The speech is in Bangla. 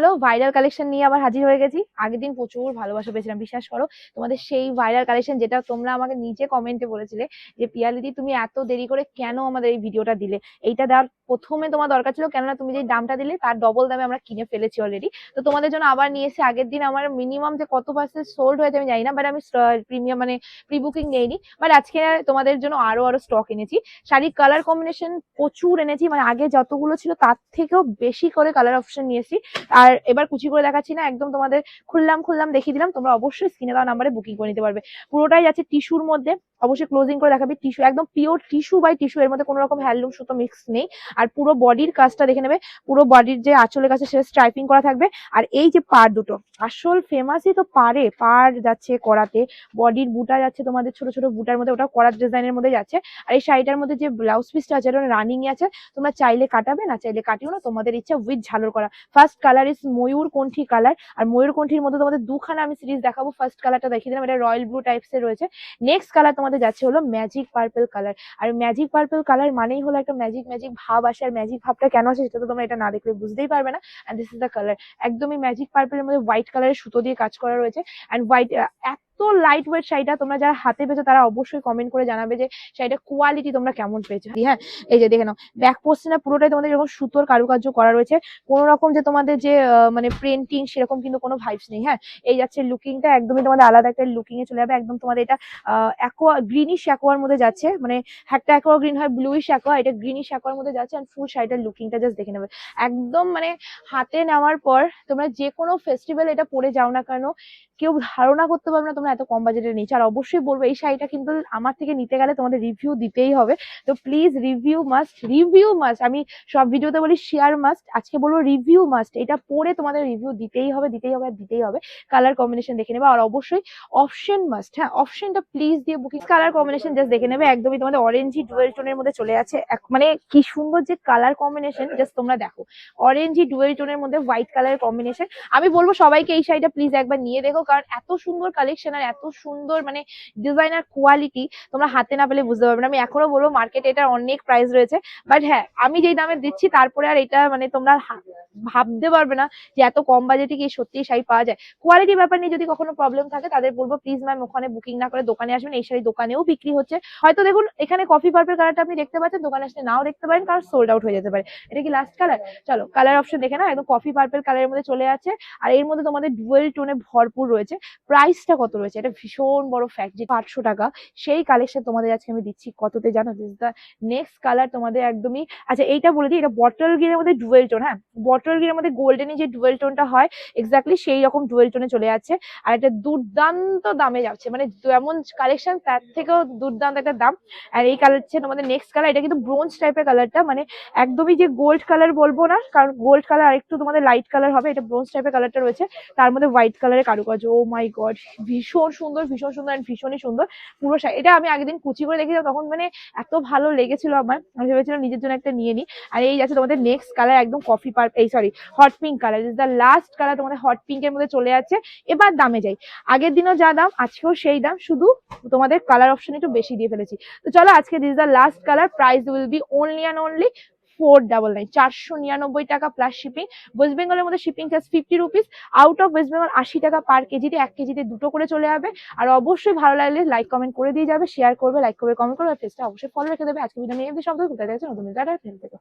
হ্যালো ভাইরাল কালেকশন নিয়ে আবার হাজির হয়ে গেছি। আগের দিন প্রচুর ভালোবাসা পেয়েছিলাম, বিশ্বাস করো। তোমাদের সেই ভাইরাল কালেকশন যেটা তোমরা আমাকে নিচে কমেন্টে বলেছিলে যে পিয়ালিদি তুমি এত দেরি করে কেন আমাদের এই ভিডিওটা দিলে? এইটা দেওয়ার প্রথমে তোমার দরকার ছিল কেননা তুমি যে দামটা দিলে তার ডবল দামে আমরা কিনে ফেলেছি অলরেডি তো তোমাদের জন্য আবার নিয়ে এসে আগের দিন আমার মিনিমাম যে কত পার্সেন্ট সোল্ড হয়েছে আমি জানি না বাট আমি প্রিমিয়াম মানে প্রি বুকিং নেইনি। বাট আজকে তোমাদের জন্য আরও আরও স্টক এনেছি। শাড়ির কালার কম্বিনেশন প্রচুর এনেছি। মানে আগে যতগুলো ছিল তার থেকেও বেশি করে কালার অপশন নিয়েছি। আর এবার কুচি করে দেখাচ্ছি না, একদম তোমাদের খুললাম খুললাম দেখিয়ে দিলাম, তোমরা অবশ্যই স্ক্রিনে দেওয়া নাম্বারে বুকিং করে নিতে পারবে। পুরোটাই যাচ্ছে টিস্যুর মধ্যে, অবশ্যই ক্লোজিং করে দেখাবে টিস্যু একদম পিওর টিস্যু বাই টিস্যু এর মধ্যে কোনো রকম হ্যান্ডলুম সুতো মিক্স নেই। আর পুরো বডির কাজটা দেখে নেবে, পুরো বডির যে আঁচলের কাছে সেটা স্ট্রাইপিং করা থাকবে। আর এই যে পার দুটো, আসল ফেমাসই তো পারে, পার যাচ্ছে করাতে বডির বুটা যাচ্ছে তোমাদের ছোট ছোট বুটার মধ্যে ওটা করার ডিজাইনের মধ্যে যাচ্ছে। আর এই শাড়িটার মধ্যে যে ব্লাউজ পিসটা আছে রানিং আছে, তোমরা চাইলে কাটাবে, না চাইলে কাটিও না, তোমাদের ইচ্ছা উইথ ঝালর করা। ফার্স্ট কালার ইস ময়ূর কণ্ঠী কালার আর ময়ূর কণ্ঠীর মধ্যে তোমাদের দুখানা আমি সিরিজ দেখাবো। ফার্স্ট কালারটা দেখিয়ে দিলাম, এটা রয়্যাল ব্লু টাইপস এর রয়েছে। নেক্সট কালার তোমাদের যাচ্ছে হলো ম্যাজিক পার্পল কালার আর ম্যাজিক পার্পল কালার মানেই হলো একটা ম্যাজিক ম্যাজিক ভাব আসে। আর ম্যাজিক ভাবটা কেন আসে সেটা তো তোমরা এটা না দেখলে বুঝতেই পারবে না। And this is the colour একদমই ম্যাজিক পার্পলের মধ্যে হোয়াইট কালারের সুতো দিয়ে কাজ করা রয়েছে। অ্যান্ড হোয়াইট এত লাইট ওয়েট শাড়িটা তোমরা যারা হাতে পেয়েছ, তারা অবশ্যই কমেন্ট করে জানাবে যে শাড়িটা কোয়ালিটি তোমরা কেমন পেয়েছ। হ্যাঁ এই যে দেখে নাও ব্যাক পোস্টে পুরোটাই তোমাদের এরকম সুতোর কারুকার্য করা রয়েছে। কোনো রকম যে তোমাদের যে মানে প্রিন্টিং সেরকম কিন্তু কোনো ভাইবস নেই। হ্যাঁ এই যাচ্ছে লুকিংটা একদমই তোমাদের আলাদা একটা লুকিং এ চলে যাবে। একদম তোমাদের এটা অ্যাকোয়া গ্রিনিশ অ্যাকোয়ার মধ্যে যাচ্ছে। মানে একটা অ্যাকোয়া গ্রিন হয় ব্লুইশ অ্যাকোয়া এটা গ্রিনিশ অ্যাকোয়ার মধ্যে যাচ্ছে অ্যান্ড ফুল শাড়িটার লুকিংটা জাস্ট দেখে নেবে। একদম মানে হাতে নেওয়ার পর তোমরা যে কোনো ফেস্টিভ্যাল এটা পরে যাও না কেন কেউ ধারণা করতে পারবে না তোমরা এত কম বাজেটে নিচ্ছ। আর অবশ্যই বলব, এই শাড়িটা কিন্তু আমার থেকে নিতে গেলে তোমাদের রিভিউ দিতেই হবে। তো please review must review must আমি সব ভিডিওতে বলি শেয়ার মাস্ট আজকে বলব রিভিউ মাস্ট এটা পরে তোমাদের রিভিউ দিতেই হবে দিতেই হবে দিতেই হবে। কালার কম্বিনেশন দেখে নেবে। আর অবশ্যই অপশন মাস্ট হ্যাঁ অপশনটা প্লিজ দিয়ে বুকিং কালার কম্বিনেশন জাস্ট দেখে নেবে। একদমই তোমাদের অরেঞ্জি ডুয়েল টোনের মধ্যে চলে আছে মানে কি সুন্দর যে কালার কম্বিনেশন জাস্ট তোমরা দেখো। অরেঞ্জি ডুয়েল টোনের মধ্যে হোয়াইট কালারের কম্বিনেশন আমি বলব সবাইকে এই শাড়িটা প্লিজ একবার নিয়ে দেখো। কারণ এত সুন্দর কালেকশন আর এত সুন্দর মানে ডিজাইন ডিজাইনার কোয়ালিটি তোমরা হাতে না পেলে বুঝতে পারবে না। আমি এখনও বলব মার্কেটে এটার অনেক প্রাইস রয়েছে। বাট হ্যাঁ আমি যেই দামে দিচ্ছি তারপরে আর এটা মানে তোমরা ভাবতে পারবে না যে এত কম বাজেটে কি সত্যি শাড়ি পাওয়া যায়। কোয়ালিটি ব্যাপার নিয়ে যদি কখনো প্রবলেম থাকে তাদের বলব প্লিজ ম্যাম ওখানে বুকিং না করে দোকানে আসবেন। এই শাড়ি দোকানেও বিক্রি হচ্ছে। হয়তো দেখুন, এখানে কফি পার্পেল কালারটা আপনি দেখতে পাচ্ছেন, দোকানে আসলে নাও দেখতে পারেন, কারণ সোল্ড আউট হয়ে যেতে পারে। এটা কি লাস্ট কালার চলো কালার অপশন দেখে না একদম কফি পার্পেল কালারের মধ্যে চলে আছে। আর এর মধ্যে তোমাদের ডুয়েল টোনে ভরপুর রয়েছে। প্রাইসটা কত রয়েছে? এটা ভীষণ বড় ফ্যাক্ট যে আটশো টাকা। সেই কালেকশন তোমাদের আজকে আমি দিচ্ছি কততে জানো? দিস দ্য নেক্সট কালার তোমাদের একদমই আচ্ছা এইটা বলে দিই, এটা বটল গ্রিনের মধ্যে ডুয়েল টোন হ্যাঁ? বটল গ্রিনের মধ্যে গোল্ডেনে যে ডুয়েল টোনটা হয় এক্স্যাক্টলি সেই রকম ডুয়েল টোনে চলে যাচ্ছে। আর এটা দুর্দান্ত দামে যাচ্ছে। মানে যেমন কালেকশন তার থেকেও দুর্দান্ত একটা দাম। আর এই কালার হচ্ছে তোমাদের নেক্সট কালার এটা কিন্তু ব্রোঞ্জ টাইপের কালারটা মানে একদমই যে গোল্ড কালার বলব না, কারণ গোল্ড কালার আরেকটু তোমাদের লাইট কালার হবে। এটা ব্রোঞ্জ টাইপের কালারটা রয়েছে। তার মধ্যে হোয়াইট কালারের কারুকার্য ও মাই গড ভীষণ সুন্দর ভীষণ সুন্দর and ভীষণই সুন্দর। পুরো এটা আমি আগের দিন কুচি করে দেখেছিলাম, তখন মানে এত ভালো লেগেছিল আমার। আমি ভেবেছিলাম নিজের জন্য একটা নিয়ে নিই। আর এই যাচ্ছে তোমাদের নেক্সট কালার একদম কফি পার এই sorry hot pink colour is the last colour তোমাদের হট পিঙ্কের মধ্যে চলে যাচ্ছে এবার দামে যাই। আগের দিনও যা দাম, আজকেও সেই দাম, শুধু তোমাদের কালার অপশন একটু বেশি দিয়ে ফেলেছি। তো চলো আজকে this the last colour price will be only and only four double nine চারশো নিরানব্বই টাকা প্লাস শিপিং ওয়েস্ট বেঙ্গলের মধ্যে shipping charge fifty rupees out of West Bengal আশি টাকা পার কেজিতে, এক কেজিতে দুটো করে চলে যাবে। আর অবশ্যই ভালো লাগলে লাইক কমেন্ট করে দিয়ে যাবে শেয়ার করবে লাইক করবে কমেন্ট করবে ফেসটা অবশ্যই ফলো রেখে দেবে। আজকে ভিডিও নিয়ে সব দেখছে নতুন টাটা ফেল থেকে